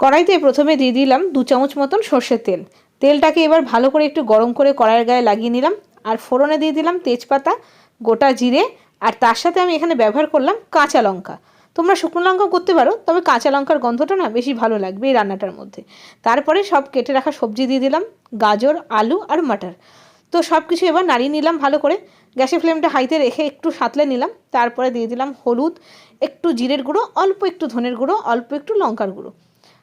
কড়াইতে প্রথমে দিয়ে দিলাম দু চামচ মতন সর্ষের তেল। তেলটাকে এবার ভালো করে একটু গরম করে কড়াইয়ের গায়ে লাগিয়ে নিলাম আর ফোড়নে দিয়ে দিলাম তেজপাতা, গোটা জিরে আর তার সাথে আমি এখানে ব্যবহার করলাম কাঁচা লঙ্কা। তোমরা শুকনো লঙ্কা করতে পারো, তবে কাঁচা লঙ্কার গন্ধটা না বেশি ভালো লাগবে এই রান্নাটার মধ্যে। তারপরে সব কেটে রাখা সবজি দিয়ে দিলাম, গাজর, আলু আর মাটার। তো সব কিছু এবার নাড়িয়ে নিলাম ভালো করে। গ্যাসের ফ্লেমটা হাইতে রেখে একটু সাঁতলে নিলাম, তারপরে দিয়ে দিলাম হলুদ, একটু জিরের গুঁড়ো, অল্প একটু ধনের গুঁড়ো, অল্প একটু লঙ্কার গুঁড়ো।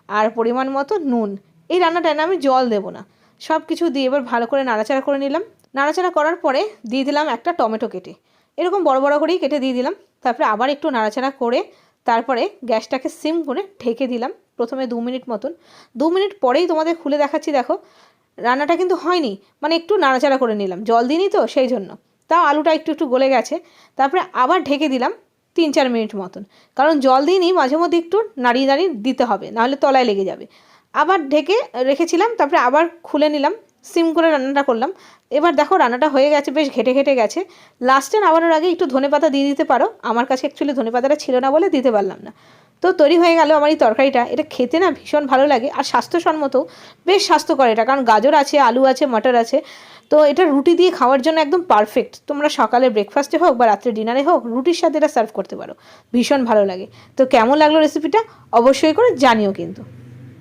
আর পরিমাণ মতো নুন। এই রান্নাটায় না আমি জল দেবো না। সব কিছু দিয়ে এবার ভালো করে নাড়াচাড়া করে নিলাম। নাড়াচাড়া করার পরে দিয়ে দিলাম একটা টমেটো কেটে। এরকম বড় বড় করেই কেটে দিয়ে দিলাম। তারপরে আবার একটু নাড়াচাড়া করে তারপরে গ্যাসটাকে সিম করে ঢেকে দিলাম প্রথমে দু মিনিট মতন। দু মিনিট পরেই তোমাদের খুলে দেখাচ্ছি, দেখো। রান্নাটা কিন্তু হয়নি মানে একটু নাড়াচাড়া করে নিলাম। জল দিইনি তো, সেই জন্য। তাও আলুটা একটু একটু গলে গেছে। তারপরে আবার ঢেকে দিলাম তিন চার মিনিট মতন। কারণ জল দিইনি, মাঝে মধ্যে একটু নাড়িয়ে নাড়িয়ে দিতে হবে, নাহলে তলায় লেগে যাবে। আবার ঢেকে রেখেছিলাম, তারপরে আবার খুলে নিলাম, সিম করে রান্নাটা করলাম। এবার দেখো রান্নাটা হয়ে গেছে, বেশ ঘেটে ঘেটে গেছে। লাস্টে নামানোর আগে একটু ধনে পাতা দিয়ে দিতে পারো। আমার কাছে অ্যাকচুয়ালি ধনে পাতাটা ছিল না বলে দিতে পারলাম না। তো তৈরি হয়ে গেল আমার এই তরকারিটা। এটা খেতে না ভীষণ ভালো লাগে আর স্বাস্থ্যসম্মত, বেশ স্বাস্থ্যকর এটা। কারণ গাজর আছে, আলু আছে, মটর আছে। তো এটা রুটি দিয়ে খাওয়ার জন্য একদম পারফেক্ট তোমরা সকালে ব্রেকফাস্টে হোক বা রাত্রে ডিনারে হোক, রুটির সাথে এটা সার্ভ করতে পারো। ভীষণ ভালো লাগে। তো কেমন লাগল রেসিপিটা অবশ্যই করে জানিও কিন্তু।